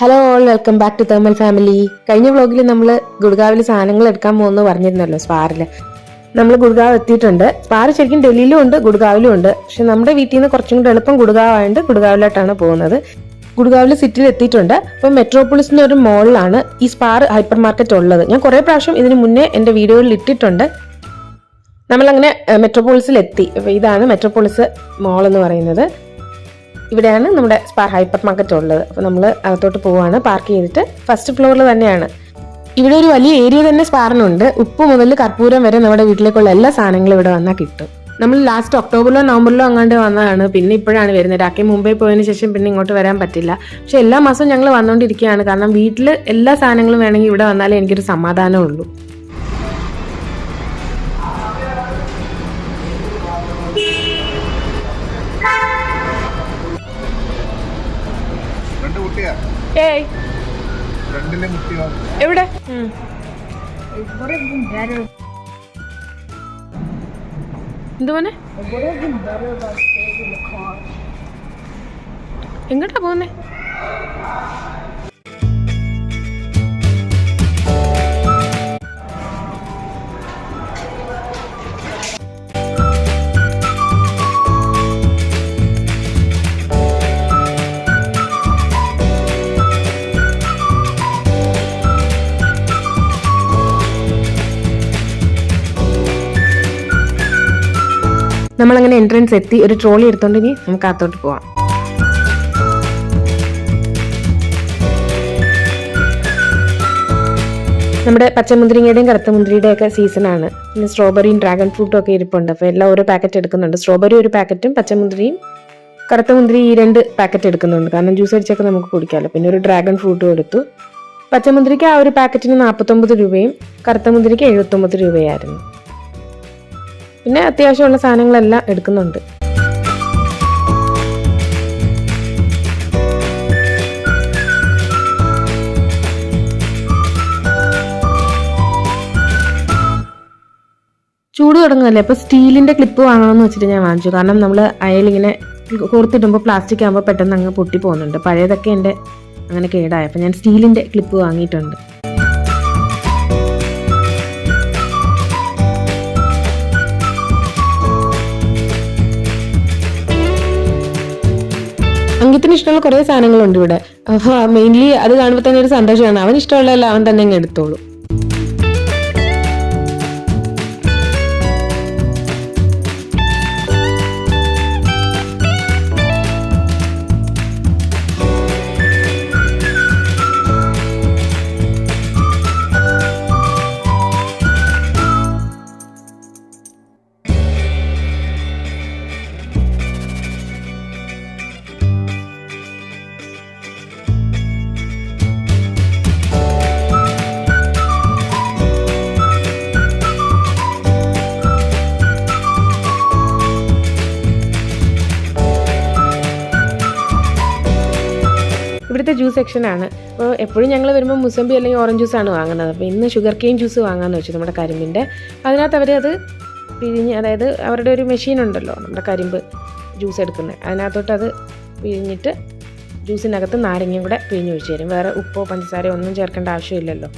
Hello all welcome back to Themal family കഴിഞ്ഞ വ്ളോഗിൽ നമ്മൾ ഗുഡ്ഗാവിൽ സാധനങ്ങൾ എടുക്കാൻ പോകുന്നു പറഞ്ഞിരുന്നല്ലോ സ്പാറിൽ നമ്മൾ ഗുഡ്ഗാവ് എത്തിയിട്ടുണ്ട്. സ്പാർ ശരിക്കും ഡൽഹിയിലും ഉണ്ട് ഗുഡ്ഗാവിലും ഉണ്ട്. പക്ഷെ നമ്മുടെ വീട്ടിൽ നിന്ന് കുറച്ചും കൂടെ എളുപ്പം ഗുഡ്ഗാവ് ആയതുകൊണ്ട് ഗുഡ്ഗാവിലോട്ടാണ് പോകുന്നത്. ഗുഡ്ഗാവിൽ സിറ്റിയിൽ എത്തിയിട്ടുണ്ട്. അപ്പം മെട്രോപോളിസ് എന്നൊരു മോളിലാണ് ഈ സ്പാർ ഹൈപ്പർ മാർക്കറ്റ് ഉള്ളത്. ഞാൻ കുറേ പ്രാവശ്യം ഇതിന് മുന്നേ എന്റെ വീഡിയോയിൽ ഇട്ടിട്ടുണ്ട്. നമ്മളങ്ങനെ മെട്രോപോളിസിൽ എത്തി. അപ്പോൾ ഇതാണ് മെട്രോപോളിസ് മോൾ എന്ന് പറയുന്നത്. ഇവിടെയാണ് നമ്മുടെ സ്പാർ ഹൈപ്പർ മാർക്കറ്റ് ഉള്ളത് അപ്പോൾ നമ്മൾ അകത്തോട്ട് പോവുകയാണ് പാർക്ക് ചെയ്തിട്ട് ഫസ്റ്റ് ഫ്ലോറിൽ തന്നെയാണ്. ഇവിടെ ഒരു വലിയ ഏരിയ തന്നെ സ്പാറിനുണ്ട്. ഉപ്പ് മുതൽ കർപ്പൂരം വരെ നമ്മുടെ വീട്ടിലേക്കുള്ള എല്ലാ സാധനങ്ങളും ഇവിടെ വന്നാൽ കിട്ടും. നമ്മൾ ലാസ്റ്റ് ഒക്ടോബറിലോ നവംബറിലോ അങ്ങാണ്ട് വന്നതാണ്. പിന്നെ ഇപ്പോഴാണ് വരുന്നത്. രാക്കി മുംബൈ പോയതിന് ശേഷം പിന്നെ ഇങ്ങോട്ട് വരാൻ പറ്റില്ല. പക്ഷെ എല്ലാ മാസവും ഞങ്ങൾ വന്നുകൊണ്ടിരിക്കുകയാണ് കാരണം വീട്ടിൽ എല്ലാ സാധനങ്ങളും വേണമെങ്കിൽ ഇവിടെ വന്നാലേ എനിക്കൊരു സമാധാനമുള്ളൂ in എന്തുപോലെ. എങ്ങോട്ടാ പോകുന്നേ നമ്മളങ്ങനെ എൻട്രൻസ് എത്തി ഒരു ട്രോളി എടുത്തോണ്ട് ഇനി നമുക്ക് അകത്തോട്ട് പോവാം. നമ്മുടെ പച്ചമുന്തിരിങ്ങയുടെയും കറുത്ത മുന്തിരിയുടെ ഒക്കെ സീസണാണ് പിന്നെ സ്ട്രോബെറിയും ഡ്രാഗൺ ഫ്രൂട്ടും ഒക്കെ ഇരിപ്പുണ്ട്. അപ്പോൾ എല്ലാം ഓരോ പാക്കറ്റ് എടുക്കുന്നുണ്ട്. സ്ട്രോബെറി ഒരു പാക്കറ്റും പച്ചമുന്തിരിയും കറുത്ത മുന്തിരി ഈ രണ്ട് പാക്കറ്റ് എടുക്കുന്നുണ്ട്. കാരണം ജ്യൂസ് അടിച്ചൊക്കെ നമുക്ക് കുടിക്കാമല്ലോ. പിന്നെ ഒരു ഡ്രാഗൺ ഫ്രൂട്ടും എടുത്തു. പച്ചമുന്തിരിക്ക് ആ ഒരു പാക്കറ്റിന് നാൽപ്പത്തൊമ്പത് രൂപയും കറുത്ത മുന്തിരിക്ക് എഴുപത്തൊമ്പത് രൂപയായിരുന്നു. പിന്നെ അത്യാവശ്യമുള്ള സാധനങ്ങളെല്ലാം എടുക്കുന്നുണ്ട്. ചൂട് തുടങ്ങുമല്ലേ അപ്പോൾ സ്റ്റീലിന്റെ ക്ലിപ്പ് വാങ്ങണമെന്ന് വെച്ചിട്ട് ഞാൻ വാങ്ങിച്ചു. കാരണം നമ്മൾ അയലിങ്ങനെ കോർത്തിടുമ്പോൾ പ്ലാസ്റ്റിക് ആകുമ്പോൾ പെട്ടെന്ന് അങ്ങ് പൊട്ടി പോകുന്നുണ്ട് പഴയതൊക്കെ എന്റെ അങ്ങനെ കേടായി. അപ്പോൾ ഞാൻ സ്റ്റീലിന്റെ ക്ലിപ്പ് വാങ്ങിയിട്ടുണ്ട്. അങ്കിത്തിന് ഇഷ്ടമുള്ള കുറേ സാധനങ്ങളുണ്ട് ഇവിടെ. അപ്പോൾ മെയിൻലി അത് കാണുമ്പോൾ തന്നെ ഒരു സന്തോഷമാണ്. അവൻ ഇഷ്ടമുള്ളതല്ല അവൻ തന്നെ അങ്ങ് എടുത്തോളൂ. ഇവിടുത്തെ ജ്യൂസ് സെക്ഷനാണ് അപ്പോൾ എപ്പോഴും ഞങ്ങൾ വരുമ്പോൾ മുസമ്പി അല്ലെങ്കിൽ ഓറഞ്ച് ജ്യൂസ് ആണ് വാങ്ങുന്നത്. അപ്പോൾ ഇന്ന് ഷുഗർ കെയിൻ ജ്യൂസ് വാങ്ങാമെന്ന് വെച്ചു നമ്മുടെ കരിമ്പിന്റെ അതിനകത്ത് അത് പിഴിഞ്ഞ് അതായത് അവരുടെ ഒരു മെഷീൻ ഉണ്ടല്ലോ നമ്മുടെ കരിമ്പ് ജ്യൂസ് എടുക്കുന്നത് അതിനകത്തോട്ട് അത് പിഴിഞ്ഞിട്ട് ജ്യൂസിനകത്ത് നാരങ്ങയും കൂടെ പിഴിഞ്ഞ് ഒഴിച്ചു തരും. വേറെ ഉപ്പോ പഞ്ചസാരയോ ഒന്നും ചേർക്കേണ്ട ആവശ്യമില്ലല്ലോ.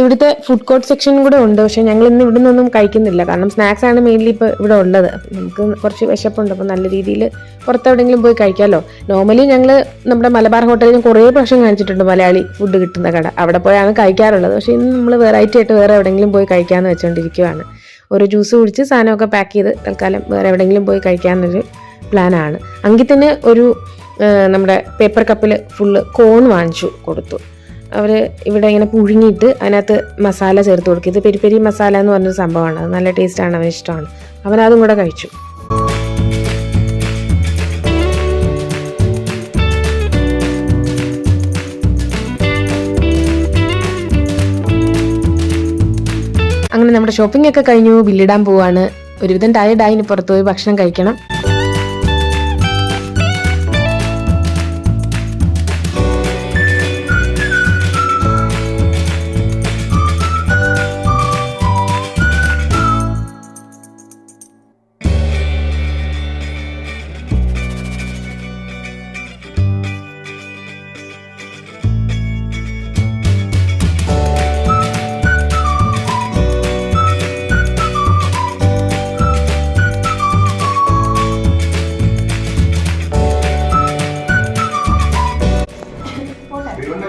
ഇവിടുത്തെ ഫുഡ് കോർട്ട് സെക്ഷൻ കൂടെ ഉണ്ട്. പക്ഷേ ഞങ്ങൾ ഇന്ന് ഇവിടെ നിന്നൊന്നും കഴിക്കുന്നില്ല. കാരണം സ്നാക്സ് ആണ് മെയിൻലി ഇപ്പോൾ ഇവിടെ ഉള്ളത്. നമുക്ക് കുറച്ച് വിശപ്പുണ്ട്. അപ്പോൾ നല്ല രീതിയിൽ പുറത്തെവിടെയെങ്കിലും പോയി കഴിക്കാമല്ലോ നോർമലി ഞങ്ങൾ നമ്മുടെ മലബാർ ഹോട്ടലിൽ കുറേ പ്രാവശ്യം കാണിച്ചിട്ടുണ്ട് മലയാളി ഫുഡ് കിട്ടുന്ന കട. അവിടെ പോയാണ് കഴിക്കാറുള്ളത്. പക്ഷേ ഇന്ന് നമ്മൾ വെറൈറ്റി ആയിട്ട് വേറെ എവിടെയെങ്കിലും പോയി കഴിക്കാമെന്ന് വെച്ചുകൊണ്ടിരിക്കുകയാണ് ഒരു ജ്യൂസ് കുടിച്ച് സാധനമൊക്കെ പാക്ക് ചെയ്ത് തൽക്കാലം വേറെ എവിടെയെങ്കിലും പോയി കഴിക്കാമെന്നൊരു പ്ലാനാണ് അങ്കിത്തിന് ഒരു നമ്മുടെ പേപ്പർ കപ്പിൽ ഫുള്ള് കോൺ വാങ്ങിച്ചു കൊടുത്തു. അവർ ഇവിടെ ഇങ്ങനെ പുഴുങ്ങിയിട്ട് അതിനകത്ത് മസാല ചേർത്ത് കൊടുക്കും. ഇത് പെരി പെരി മസാല എന്ന് പറഞ്ഞൊരു സംഭവമാണ്. അത് നല്ല ടേസ്റ്റാണ് അവന് ഇഷ്ടമാണ്. അവൻ അതും കൂടെ കഴിച്ചു. അങ്ങനെ നമ്മുടെ ഷോപ്പിംഗ് ഒക്കെ കഴിഞ്ഞു. ബില്ലിടാൻ പോവാണ്. ഒരുവിധം ടയർഡായി ഇനി പുറത്ത് ഭക്ഷണം കഴിക്കണം.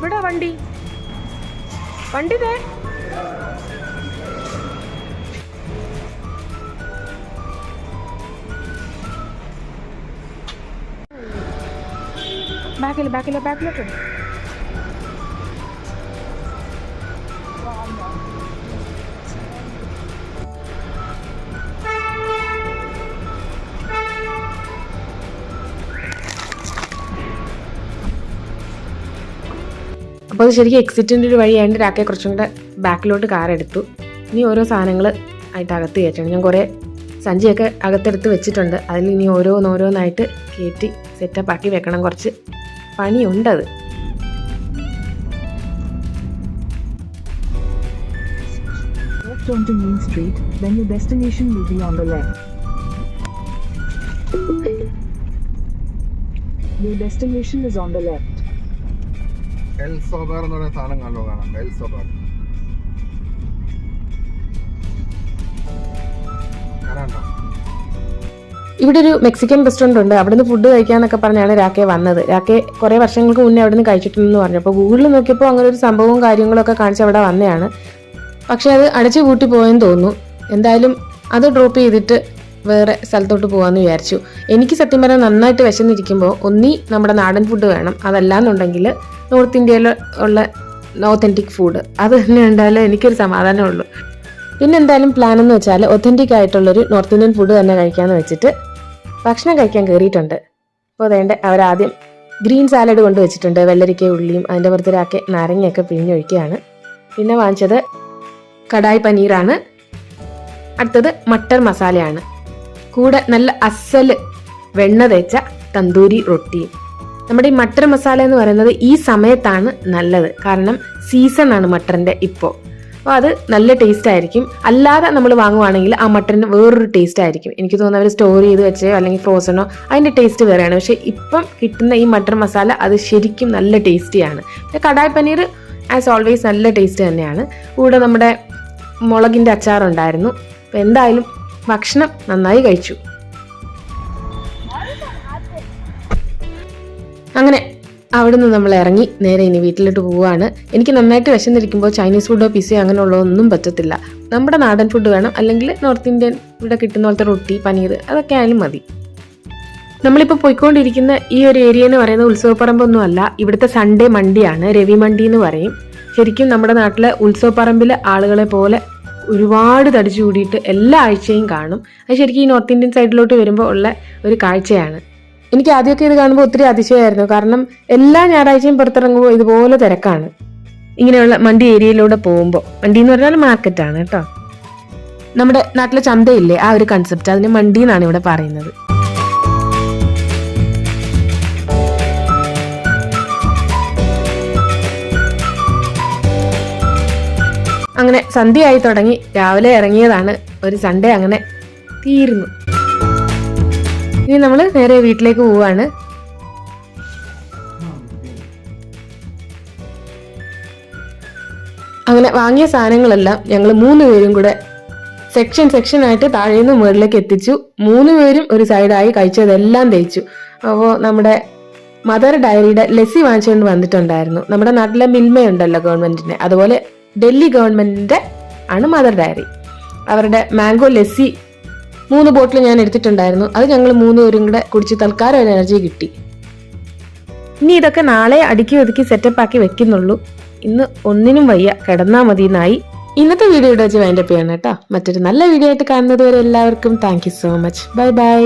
ഇവിടെ വണ്ടി. വണ്ടി ദേ ബാക്കിൽ ബാക്കിൽ ബാക്കിലോട്ട് അത് ശരിക്കും എക്സിറ്റിന്റെ ഒരു വഴിയായതുകൊണ്ട് രാക്കെ കുറച്ചും കൂടെ ബാക്കിലോട്ട് കാറെടുത്തു ഇനി ഓരോ സാധനങ്ങൾ ആയിട്ട് അകത്ത് കയറ്റണം. ഞാൻ കുറേ സഞ്ചിയൊക്കെ അകത്തെടുത്ത് വെച്ചിട്ടുണ്ട്. അതിൽ ഇനി ഓരോന്നോരോന്നായിട്ട് കയറ്റി സെറ്റപ്പ് ആക്കി വെക്കണം. കുറച്ച് പണിയുണ്ടത് Street, your destination on the left. Your destination is on the left. എൽ സോബാർ എന്ന് പറയുന്ന സാധനം കണ്ടോ കാണാം എൽ ഇവിടെ ഒരു മെക്സിക്കൻ റെസ്റ്റോറന്റ് ഉണ്ട്. അവിടുന്ന് ഫുഡ് കഴിക്കാന്നൊക്കെ പറഞ്ഞാണ് രാക്കെ വന്നത്. രാക്കെ കുറേ വർഷങ്ങൾക്ക് മുന്നേ അവിടുന്ന് കഴിച്ചിട്ടുണ്ടെന്ന് പറഞ്ഞു. അപ്പോൾ ഗൂഗിളിൽ നോക്കിയപ്പോൾ അങ്ങനെ ഒരു സംഭവവും കാര്യങ്ങളൊക്കെ കാണിച്ച് അവിടെ വന്നതാണ്. പക്ഷേ അത് അടച്ചു പൂട്ടി പോയെന്ന് തോന്നുന്നു. എന്തായാലും അത് ഡ്രോപ്പ് ചെയ്തിട്ട് വേറെ സ്ഥലത്തോട്ട് പോകാമെന്ന് വിചാരിച്ചു. എനിക്ക് സത്യം പറഞ്ഞാൽ നന്നായിട്ട് വിശന്നിരിക്കുമ്പോൾ ഒന്നീ നമ്മുടെ നാടൻ ഫുഡ് വേണം. അതല്ലാന്നുണ്ടെങ്കിൽ നോർത്ത് ഇന്ത്യയിൽ ഉള്ള ഒത്തന്റിക് ഫുഡ് അത് തന്നെ ഉണ്ടായാലേ എനിക്കൊരു സമാധാനമുള്ളൂ പിന്നെ എന്തായാലും പ്ലാൻ എന്ന് വെച്ചാൽ ഒത്തന്റിക് ആയിട്ടുള്ളൊരു നോർത്ത് ഇന്ത്യൻ ഫുഡ് തന്നെ കഴിക്കാമെന്ന് വെച്ചിട്ട് ഭക്ഷണം കഴിക്കാൻ കയറിയിട്ടുണ്ട് അപ്പോൾ അതേണ്ട അവരാദ്യം ഗ്രീൻ സാലഡ് കൊണ്ട് വെച്ചിട്ടുണ്ട്. വെള്ളരിക്ക ഉള്ളിയും അതിന്റെ പുറത്തിലാക്കി നാരങ്ങയൊക്കെ പിഴിഞ്ഞൊഴിക്കുകയാണ്. പിന്നെ വാങ്ങിച്ചത് കടായി പനീറാണ്. അടുത്തത് മട്ടർ മസാലയാണ്. കൂടെ നല്ല അസൽ വെണ്ണ തേച്ച തന്തൂരി റൊട്ടിയും നമ്മുടെ ഈ മട്ടർ മസാല എന്ന് പറയുന്നത് ഈ സമയത്താണ് നല്ലത്. കാരണം സീസണാണ് മട്ടറിന്റെ ഇപ്പോൾ അപ്പോൾ അത് നല്ല ടേസ്റ്റ് ആയിരിക്കും. അല്ലാതെ നമ്മൾ വാങ്ങുവാണെങ്കിൽ ആ മട്ടറിന് വേറൊരു ടേസ്റ്റ് ആയിരിക്കും. എനിക്ക് തോന്നുന്നത് അവർ സ്റ്റോർ ചെയ്ത് വെച്ചോ അല്ലെങ്കിൽ ഫ്രോസണോ അതിന്റെ ടേസ്റ്റ് വേറെയാണ്. പക്ഷേ ഇപ്പം കിട്ടുന്ന ഈ മട്ടർ മസാല അത് ശരിക്കും നല്ല ടേസ്റ്റിയാണ് പിന്നെ കടായി പനീർ ആസ് ഓൾവേസ് നല്ല ടേസ്റ്റ് തന്നെയാണ്. കൂടെ നമ്മുടെ മുളകിന്റെ അച്ചാറുണ്ടായിരുന്നു. അപ്പോൾ എന്തായാലും ഭക്ഷണം നന്നായി കഴിച്ചു. അങ്ങനെ അവിടുന്ന് നമ്മൾ ഇറങ്ങി നേരെ ഇനി വീട്ടിലോട്ട് പോവുകയാണ്. എനിക്ക് നന്നായിട്ട് വിശന്നിരിക്കുമ്പോൾ ചൈനീസ് ഫുഡോ പിസയോ അങ്ങനെയുള്ളതൊന്നും പറ്റത്തില്ല. നമ്മുടെ നാടൻ ഫുഡ് വേണം. അല്ലെങ്കിൽ നോർത്ത് ഇന്ത്യൻ ഇവിടെ കിട്ടുന്ന പോലത്തെ റൊട്ടി പനീർ അതൊക്കെ ആയാലും മതി. നമ്മളിപ്പോൾ പോയിക്കൊണ്ടിരിക്കുന്ന ഈ ഒരു ഏരിയ എന്ന് പറയുന്നത് ഉത്സവപ്പറമ്പൊന്നും അല്ല. ഇവിടുത്തെ സൺഡേ മണ്ടിയാണ് രവി മണ്ടി എന്ന് പറയും. ശരിക്കും നമ്മുടെ നാട്ടിലെ ഉത്സവപ്പറമ്പിലെ ആളുകളെ പോലെ ഒരുപാട് തടിച്ചു കൂടിയിട്ട് എല്ലാ ആഴ്ചയും കാണും. അത് ശരിക്കും ഈ നോർത്ത് ഇന്ത്യൻ സൈഡിലോട്ട് വരുമ്പോൾ ഉള്ള ഒരു കാഴ്ചയാണ്. എനിക്ക് ആദ്യമൊക്കെ ഇത് കാണുമ്പോൾ ഒത്തിരി അതിശയമായിരുന്നു. കാരണം എല്ലാ ഞായറാഴ്ചയും പുറത്തിറങ്ങുമ്പോൾ ഇതുപോലെ തിരക്കാണ്. ഇങ്ങനെയുള്ള മണ്ടി ഏരിയയിലൂടെ പോകുമ്പോൾ മണ്ടി എന്ന് പറഞ്ഞാൽ മാർക്കറ്റാണ് കേട്ടോ. നമ്മുടെ നാട്ടിലെ ചന്തയില്ലേ ആ ഒരു കൺസെപ്റ്റ് അതിന് മണ്ടി എന്നാണ് ഇവിടെ പറയുന്നത്. അങ്ങനെ സന്ധ്യയായി തുടങ്ങി. രാവിലെ ഇറങ്ങിയതാണ്. ഒരു സൺഡേ അങ്ങനെ തീരുന്നു. ഇനി നമ്മൾ നേരെ വീട്ടിലേക്ക് പോവാണ്. അങ്ങനെ വാങ്ങിയ സാധനങ്ങളെല്ലാം ഞങ്ങൾ മൂന്ന് പേരും കൂടെ സെക്ഷൻ സെക്ഷൻ ആയിട്ട് താഴേന്ന് മുകളിലേക്ക് എത്തിച്ചു. മൂന്ന് പേരും ഒരു സൈഡായി കഴിച്ചതെല്ലാം തേച്ചു. അപ്പോൾ നമ്മുടെ മദർ ഡയറിയുടെ ലസ്സി വാങ്ങിച്ചുകൊണ്ട് വന്നിട്ടുണ്ടായിരുന്നു. നമ്മുടെ നാട്ടിലെ മിൽമയുണ്ടല്ലോ ഗവൺമെന്റിന്റെ അതുപോലെ ഡൽഹി ഗവൺമെന്റിന്റെ ആണ് മദർ ഡയറി. അവരുടെ മാംഗോ ലസ്സി മൂന്ന് ബോട്ടിൽ ഞാൻ എടുത്തിട്ടുണ്ടായിരുന്നു. അത് ഞങ്ങൾ മൂന്ന് പേരും കൂടെ കുടിച്ച് തൽക്കാലം ഒരു എനർജി കിട്ടി. ഇനി ഇതൊക്കെ നാളെ അടുക്കി ഒതുക്കി സെറ്റപ്പ് ആക്കി വെക്കുന്നുള്ളൂ. ഇന്ന് ഒന്നിനും വയ്യ കിടന്നാ മതി എന്നായി ഇന്നത്തെ വീഡിയോ ഇവിടെ വെച്ച് വൈൻഡപ്പ് ചെയ്യണം കേട്ടോ. മറ്റൊരു നല്ല വീഡിയോ ആയിട്ട് കാണുന്നത് വരെ എല്ലാവർക്കും thank so much bye bye